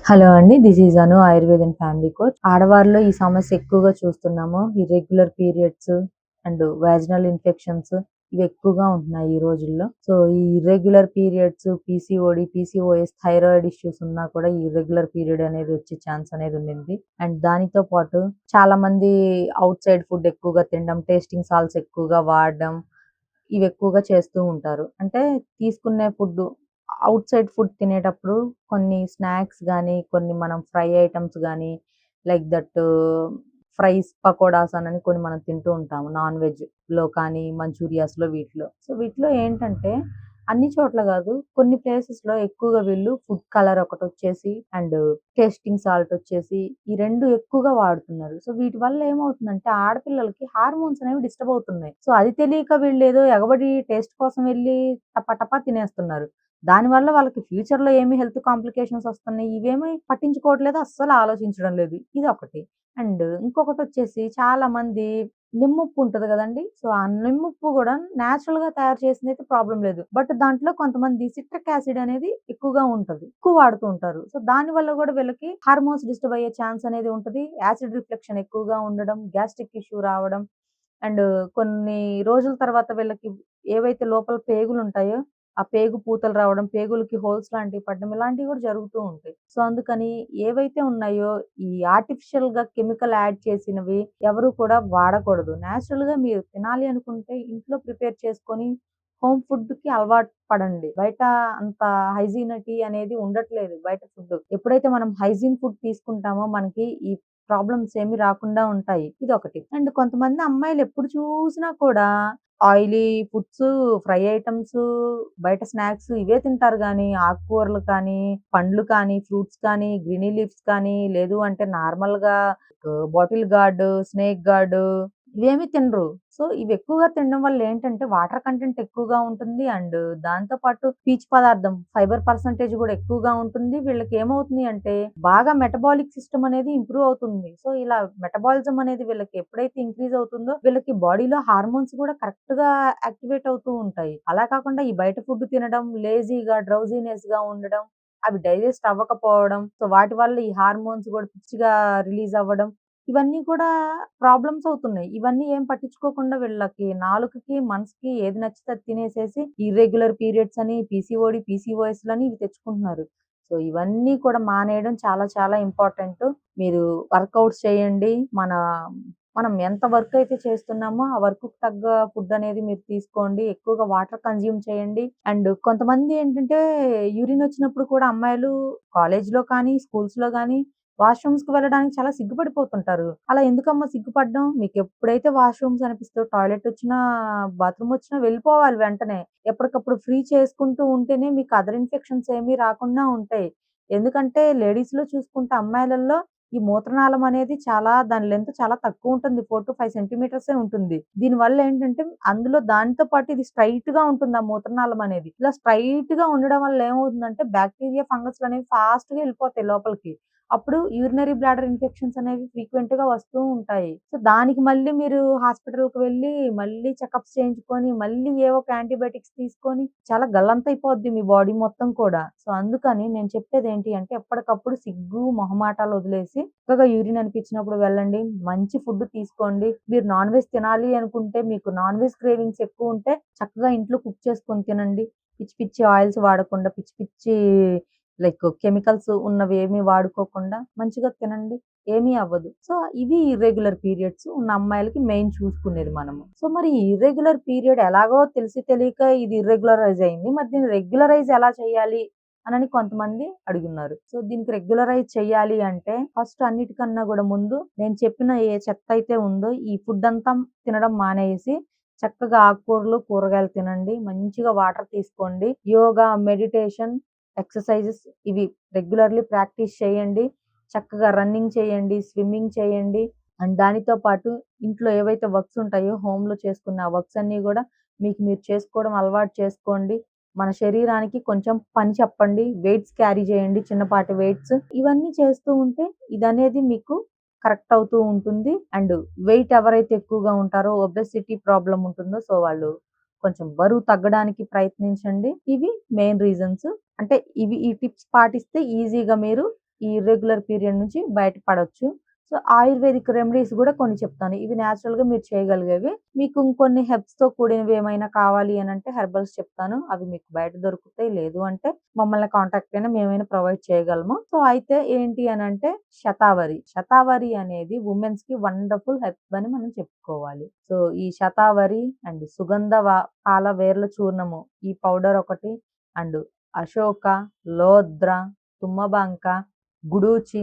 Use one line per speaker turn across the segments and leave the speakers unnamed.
Hello అండి this is Anu Ayurvedan family coach. ఆడవారిలో ఈ సమస్య ఎక్కువగా చూస్తున్నాము. Irregular periods and vaginal infections ఇవి ఎక్కువగా ఉంటున్నాయి ఈ రోజుల్లో. సో ఈ irregular periods PCOD PCOS thyroid issues ఉన్నా కూడా ఈ ఇర్రెగ్యులర్ పీరియడ్ అనేది వచ్చే ఛాన్స్ అనేది ఉండింది. అండ్ దానితో పాటు చాలా మంది అవుట్ సైడ్ ఫుడ్ ఎక్కువగా తినడం టేస్టింగ్ సాల్స్ ఎక్కువగా వాడడం ఇవి ఎక్కువగా చేస్తూ ఉంటారు. అంటే తీసుకునే ఫుడ్ అవుట్ సైడ్ ఫుడ్ తినేటప్పుడు కొన్ని స్నాక్స్ కానీ కొన్ని మనం ఫ్రై ఐటమ్స్ కానీ లైక్ దట్ ఫ్రైస్ పకోడాస్ అని కొన్ని మనం తింటూ ఉంటాము. నాన్ వెజ్లో కానీ మంచూరియాస్లో వీటిలో. సో వీటిలో ఏంటంటే అన్ని చోట్ల కాదు కొన్ని ప్లేసెస్లో ఎక్కువగా వీళ్ళు ఫుడ్ కలర్ ఒకటి వచ్చేసి అండ్ టేస్టింగ్ సాల్ట్ వచ్చేసి ఈ రెండు ఎక్కువగా వాడుతున్నారు. సో వీటి వల్ల ఏమవుతుందంటే ఆడపిల్లలకి హార్మోన్స్ అనేవి డిస్టర్బ్ అవుతున్నాయి. సో అది తెలియక వీళ్ళు ఏదో ఎగబడి టేస్ట్ కోసం వెళ్ళి టపా టపా తినేస్తున్నారు. దానివల్ల వాళ్ళకి ఫ్యూచర్లో ఏమి హెల్త్ కాంప్లికేషన్స్ వస్తున్నాయి ఇవేమీ పట్టించుకోవట్లేదు అస్సలు ఆలోచించడం లేదు. ఇది ఒకటి. అండ్ ఇంకొకటి వచ్చేసి చాలా మంది నిమ్ముప్పు ఉంటది కదండి. సో ఆ నిమ్ముప్పు కూడా న్యాచురల్గా తయారు చేసింది అయితే ప్రాబ్లం లేదు. బట్ దాంట్లో కొంతమంది సిట్రిక్ యాసిడ్ అనేది ఎక్కువగా ఉంటది ఎక్కువ వాడుతూ ఉంటారు. సో దాని వల్ల కూడా వీళ్ళకి హార్మోన్స్ డిస్టర్బ్ అయ్యే ఛాన్స్ అనేది ఉంటది. యాసిడ్ రిఫ్లెక్షన్ ఎక్కువగా ఉండడం గ్యాస్ట్రిక్ ఇష్యూ రావడం అండ్ కొన్ని రోజుల తర్వాత వీళ్ళకి ఏవైతే లోపల పేగులు ఉంటాయో ఆ పేగు పూతలు రావడం పేగులకి హోల్స్ లాంటివి పడడం ఇలాంటివి కూడా జరుగుతూ ఉంటాయి. సో అందుకని ఏవైతే ఉన్నాయో ఈ ఆర్టిఫిషియల్గా కెమికల్ యాడ్ చేసినవి ఎవరు కూడా వాడకూడదు. న్యాచురల్గా మీరు తినాలి అనుకుంటే ఇంట్లో ప్రిపేర్ చేసుకొని హోమ్ ఫుడ్కి అలవాటు పడండి. బయట అంత హైజీనిటీ అనేది ఉండట్లేదు బయట ఫుడ్ ఎప్పుడైతే మనం హైజీన్ ఫుడ్ తీసుకుంటామో మనకి ఈ ప్రాబ్లమ్స్ ఏమి రాకుండా ఉంటాయి. ఇది ఒకటి అండ్ కొంతమంది అమ్మాయిలు ఎప్పుడు చూసినా కూడా ఆయిలీ ఫుడ్స్ ఫ్రై ఐటమ్స్ బయట స్నాక్స్ ఇవే తింటారు కానీ ఆకుకూరలు కానీ పండ్లు కానీ ఫ్రూట్స్ కానీ గ్రీనీ లీవ్స్ కానీ లేదు అంటే నార్మల్గా బాటిల్ గార్డ్ స్నేక్ గార్డ్ ఇవేమి తినరు. సో ఇవి ఎక్కువగా తినడం వల్ల ఏంటంటే వాటర్ కంటెంట్ ఎక్కువగా ఉంటుంది. అండ్ దాంతో పాటు పీచు పదార్థం ఫైబర్ పర్సంటేజ్ కూడా ఎక్కువగా ఉంటుంది. వీళ్ళకి ఏమవుతుంది అంటే బాగా మెటబాలిక్ సిస్టమ్ అనేది ఇంప్రూవ్ అవుతుంది. సో ఇలా మెటబాలిజం అనేది వీళ్ళకి ఎప్పుడైతే ఇంక్రీజ్ అవుతుందో వీళ్ళకి బాడీలో హార్మోన్స్ కూడా కరెక్ట్గా యాక్టివేట్ అవుతూ ఉంటాయి. అలా కాకుండా ఈ బయట ఫుడ్ తినడం లేజీగా డ్రౌజీనెస్గా ఉండడం అవి డైజెస్ట్ అవ్వకపోవడం సో వాటి వల్ల ఈ హార్మోన్స్ కూడా పిచ్చిగా రిలీజ్ అవ్వడం ఇవన్నీ కూడా ప్రాబ్లమ్స్ అవుతున్నాయి. ఇవన్నీ ఏం పట్టించుకోకుండా వీళ్ళకి నాలుకకి మనసుకి ఏది నచ్చితే అది తినేసేసి ఇర్రెగ్యులర్ పీరియడ్స్ అని పీసీఓడి పీసీఓఎస్ లని ఇవి తెచ్చుకుంటున్నారు. సో ఇవన్నీ కూడా మానేయడం చాలా చాలా ఇంపార్టెంట్. మీరు వర్కౌట్స్ చేయండి. మన మనం ఎంత వర్క్ అయితే చేస్తున్నామో ఆ వర్క్ తగ్గ ఫుడ్ అనేది మీరు తీసుకోండి. ఎక్కువగా వాటర్ కన్జ్యూమ్ చేయండి. అండ్ కొంతమంది ఏంటంటే యూరిన్ వచ్చినప్పుడు కూడా అమ్మాయిలు కాలేజ్లో కానీ స్కూల్స్లో కానీ వాష్రూమ్స్కి వెళ్ళడానికి చాలా సిగ్గుపడిపోతుంటారు. అలా ఎందుకమ్మా సిగ్గుపడడం? మీకు ఎప్పుడైతే వాష్రూమ్స్ అనిపిస్తో టాయిలెట్ వచ్చినా బాత్రూమ్ వచ్చినా వెళ్ళిపోవాలి వెంటనే. ఎప్పటికప్పుడు ఫ్రీ చేసుకుంటూ ఉంటేనే మీకు అదర్ ఇన్ఫెక్షన్స్ ఏమీ రాకుండా ఉంటాయి. ఎందుకంటే లేడీస్లో చూసుకుంటే అమ్మాయిలలో ఈ మూత్రనాళం అనేది చాలా దాని లెంత్ చాలా తక్కువ ఉంటుంది. ఫోర్ టు ఫైవ్ సెంటీమీటర్స్ ఉంటుంది. దీని వల్ల ఏంటంటే అందులో దానితో పాటు ఇది స్ట్రైట్గా ఉంటుంది ఆ మూత్రనాళం అనేది. ఇలా స్ట్రైట్గా ఉండడం వల్ల ఏమవుతుందంటే బ్యాక్టీరియా ఫంగస్ అనేవి ఫాస్ట్గా వెళ్ళిపోతాయి లోపలికి. అప్పుడు యూరినరీ బ్లాడర్ ఇన్ఫెక్షన్స్ అనేవి ఫ్రీక్వెంట్గా వస్తూ ఉంటాయి. సో దానికి మళ్ళీ మీరు హాస్పిటల్కి వెళ్ళి మళ్ళీ చెకప్స్ చేయించుకొని మళ్ళీ ఏవో ఒక యాంటీబయాటిక్స్ తీసుకొని చాలా గల్లంతైపోద్ది మీ బాడీ మొత్తం కూడా. సో అందుకని నేను చెప్పేది ఏంటి అంటే ఎప్పటికప్పుడు సిగ్గు మొహమాటాలు వదిలేసి చక్కగా యూరిన్ అనిపించినప్పుడు వెళ్ళండి. మంచి ఫుడ్ తీసుకోండి. మీరు నాన్ వెజ్ తినాలి అనుకుంటే మీకు నాన్ వెజ్ క్రేవింగ్స్ ఎక్కువ ఉంటే చక్కగా ఇంట్లో కుక్ చేసుకొని తినండి. పిచ్చి పిచ్చి ఆయిల్స్ వాడకుండా పిచ్చి పిచ్చి లైక్ కెమికల్స్ ఉన్నవి ఏమీ వాడుకోకుండా మంచిగా తినండి ఏమీ అవ్వదు. సో ఇవి ఇర్రెగ్యులర్ పీరియడ్స్ ఉన్న అమ్మాయిలకి మెయిన్ చూసుకునేది మనము. సో మరి ఇర్రెగ్యులర్ పీరియడ్ ఎలాగో తెలిసి తెలియక ఇది ఇర్రెగ్యులరైజ్ అయింది. మరి దీన్ని రెగ్యులరైజ్ ఎలా చేయాలి అని కొంతమంది అడుగున్నారు. సో దీనికి రెగ్యులరైజ్ చేయాలి అంటే ఫస్ట్ అన్నిటికన్నా కూడా ముందు నేను చెప్పిన ఏ చెత్త అయితే ఉందో ఈ ఫుడ్ అంతా తినడం మానేసి చక్కగా ఆకుకూరలు కూరగాయలు తినండి. మంచిగా వాటర్ తీసుకోండి. యోగా మెడిటేషన్ ఎక్సర్సైజెస్ ఇవి రెగ్యులర్లీ ప్రాక్టీస్ చేయండి. చక్కగా రన్నింగ్ చేయండి స్విమ్మింగ్ చేయండి. అండ్ దానితో పాటు ఇంట్లో ఏవైతే వర్క్స్ ఉంటాయో హోమ్లో లో చేసుకున్న ఆ వర్క్స్ అన్ని కూడా మీకు మీరు చేసుకోవడం అలవాటు చేసుకోండి. మన శరీరానికి కొంచెం పని చెప్పండి వెయిట్స్ క్యారీ చేయండి చిన్నపాటి వెయిట్స్. ఇవన్నీ చేస్తూ ఉంటే ఇది అనేది మీకు కరెక్ట్ అవుతూ ఉంటుంది. అండ్ వెయిట్ ఎవరైతే ఎక్కువగా ఉంటారో ఒబెసిటీ ప్రాబ్లం ఉంటుందో సో వాళ్ళు కొంచెం బరువు తగ్గడానికి ప్రయత్నించండి. ఇవి మెయిన్ రీజన్స్. అంటే ఇవి ఈ టిప్స్ పాటిస్తే ఈజీగా మీరు ఈ ఇర్రెగ్యులర్ పీరియడ్ నుంచి బయటపడవచ్చు సో, ఆయుర్వేదిక్ రెమెడీస్ కూడా కొన్ని చెప్తాను. ఇవి గా మీరు చేయగలిగేవి. మీకు ఇంకొన్ని హెర్బ్స్‌తో కూడినవి ఏమైనా కావాలి అని అంటే హెర్బల్స్ చెప్తాను. అవి మీకు బయట దొరుకుతాయి. లేదు అంటే మమ్మల్ని కాంటాక్ట్ అయినా మేమైనా ప్రొవైడ్ చేయగలము. సో, అయితే ఏంటి అని అంటే శతావరి. శతావరి అనేది ఉమెన్స్కి వండర్‌ఫుల్ హెల్ప్ అని మనం చెప్పుకోవాలి. సో, ఈ శతావరి అండ్ సుగంధ పాల వేర్ల చూర్ణము ఈ పౌడర్ ఒకటి అండ్ అశోక, లోద్ర, తుమ్మబంక, గుడూచి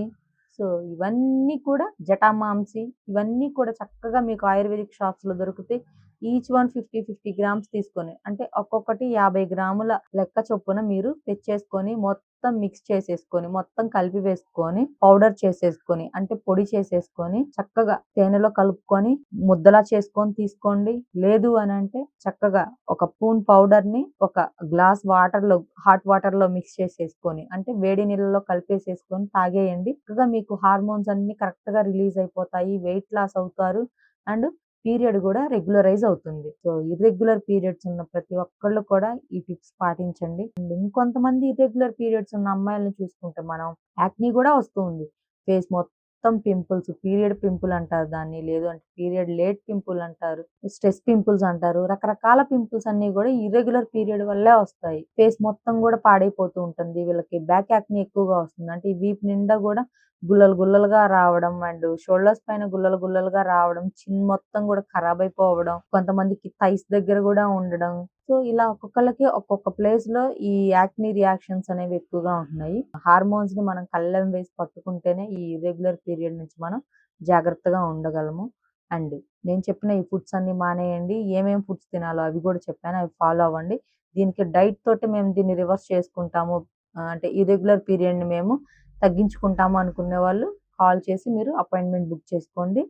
సో, ఇవన్నీ కూడా జటామాంసి ఇవన్నీ కూడా చక్కగా మీకు ఆయుర్వేదిక్ షాప్స్‌లో దొరుకుతాయి. ఈచ్ వన్ 50, 50 గ్రామ్స్ తీసుకొని అంటే ఒక్కొక్కటి 50 గ్రాముల లెక్క చొప్పున మీరు తెచ్చేసుకొని మొత్తం మిక్స్ చేసేసుకొని, మొత్తం కలిపి వేసుకొని, పౌడర్ చేసేసుకొని అంటే పొడి చేసేసుకొని చక్కగా తేనెలో కలుపుకొని ముద్దలా చేసుకొని తీసుకోండి. లేదు అని అంటే చక్కగా ఒక స్పూన్ పౌడర్‌ని ఒక గ్లాస్ వాటర్‌లో హాట్ వాటర్‌లో మిక్స్ చేసేసుకొని అంటే వేడి నీళ్ళలో కలిపేసేసుకొని తాగేయండి. చక్కగా మీకు హార్మోన్స్ అన్నీ కరెక్ట్‌గా రిలీజ్ అయిపోతాయి. వెయిట్ లాస్ అవుతారు. అండ్ పీరియడ్ కూడా రెగ్యులరైజ్ అవుతుంది. సో, ఇర్రెగ్యులర్ పీరియడ్స్ ఉన్న ప్రతి ఒక్కళ్ళు కూడా ఈ టిప్స్ పాటించండి. అండ్ ఇంకొంతమంది ఇర్రెగ్యులర్ పీరియడ్స్ ఉన్న అమ్మాయిలను చూసుకుంటే మనం యాక్ని కూడా వస్తూ ఉంది. ఫేస్ మొత్తం మొత్తం పింపుల్స్ పీరియడ్ పింపుల్ అంటారు దాన్ని. లేదు అంటే పీరియడ్ లేట్ పింపుల్ అంటారు. స్ట్రెస్ పింపుల్స్ అంటారు. రకరకాల పింపుల్స్ అన్ని కూడా ఇర్రెగ్యులర్ పీరియడ్ వల్లే వస్తాయి. ఫేస్ మొత్తం కూడా పాడైపోతూ ఉంటుంది. వీళ్ళకి బ్యాక్ యాక్ని ఎక్కువగా వస్తుంది. అంటే ఈ వీపు నిండా కూడా గుల్లలు గుల్లలుగా రావడం అండ్ షోల్డర్స్ పైన గుల్లలు గుల్లలుగా రావడం, చిన్ మొత్తం కూడా ఖరాబ్ అయిపోవడం, కొంతమందికి థైస్ దగ్గర కూడా ఉండడం. సో, ఇలా ఒక్కొక్కళ్ళకి ఒక్కొక్క ప్లేస్లో ఈ యాక్నీ రియాక్షన్స్ అనేవి ఎక్కువగా ఉంటున్నాయి. హార్మోన్స్‌ని మనం కళ్ళెం వేసి పట్టుకుంటేనే ఈ ఇర్రెగ్యులర్ పీరియడ్ నుంచి మనం జాగ్రత్తగా ఉండగలము. అండ్ నేను చెప్పిన ఈ ఫుడ్స్ అన్ని మానేయండి. ఏమేమి ఫుడ్స్ తినాలో అవి కూడా చెప్పాను. అవి ఫాలో అవ్వండి. దీనికి డైట్ తోటి మేము దీన్ని రివర్స్ చేసుకుంటాము. అంటే ఇర్రెగ్యులర్ పీరియడ్‌ని మేము తగ్గించుకుంటాము అనుకునే వాళ్ళు కాల్ చేసి మీరు అపాయింట్‌మెంట్ బుక్ చేసుకోండి.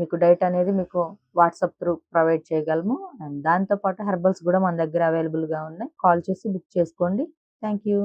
మీకు డైట్ అనేది మీకు వాట్సాప్ త్రూ ప్రొవైడ్ చేయగలము. అండ్ దాంతో పాటు హెర్బల్స్ కూడా మన దగ్గర అవైలబుల్‌గా ఉన్నాయి. కాల్ చేసి బుక్ చేసుకోండి. Thank you.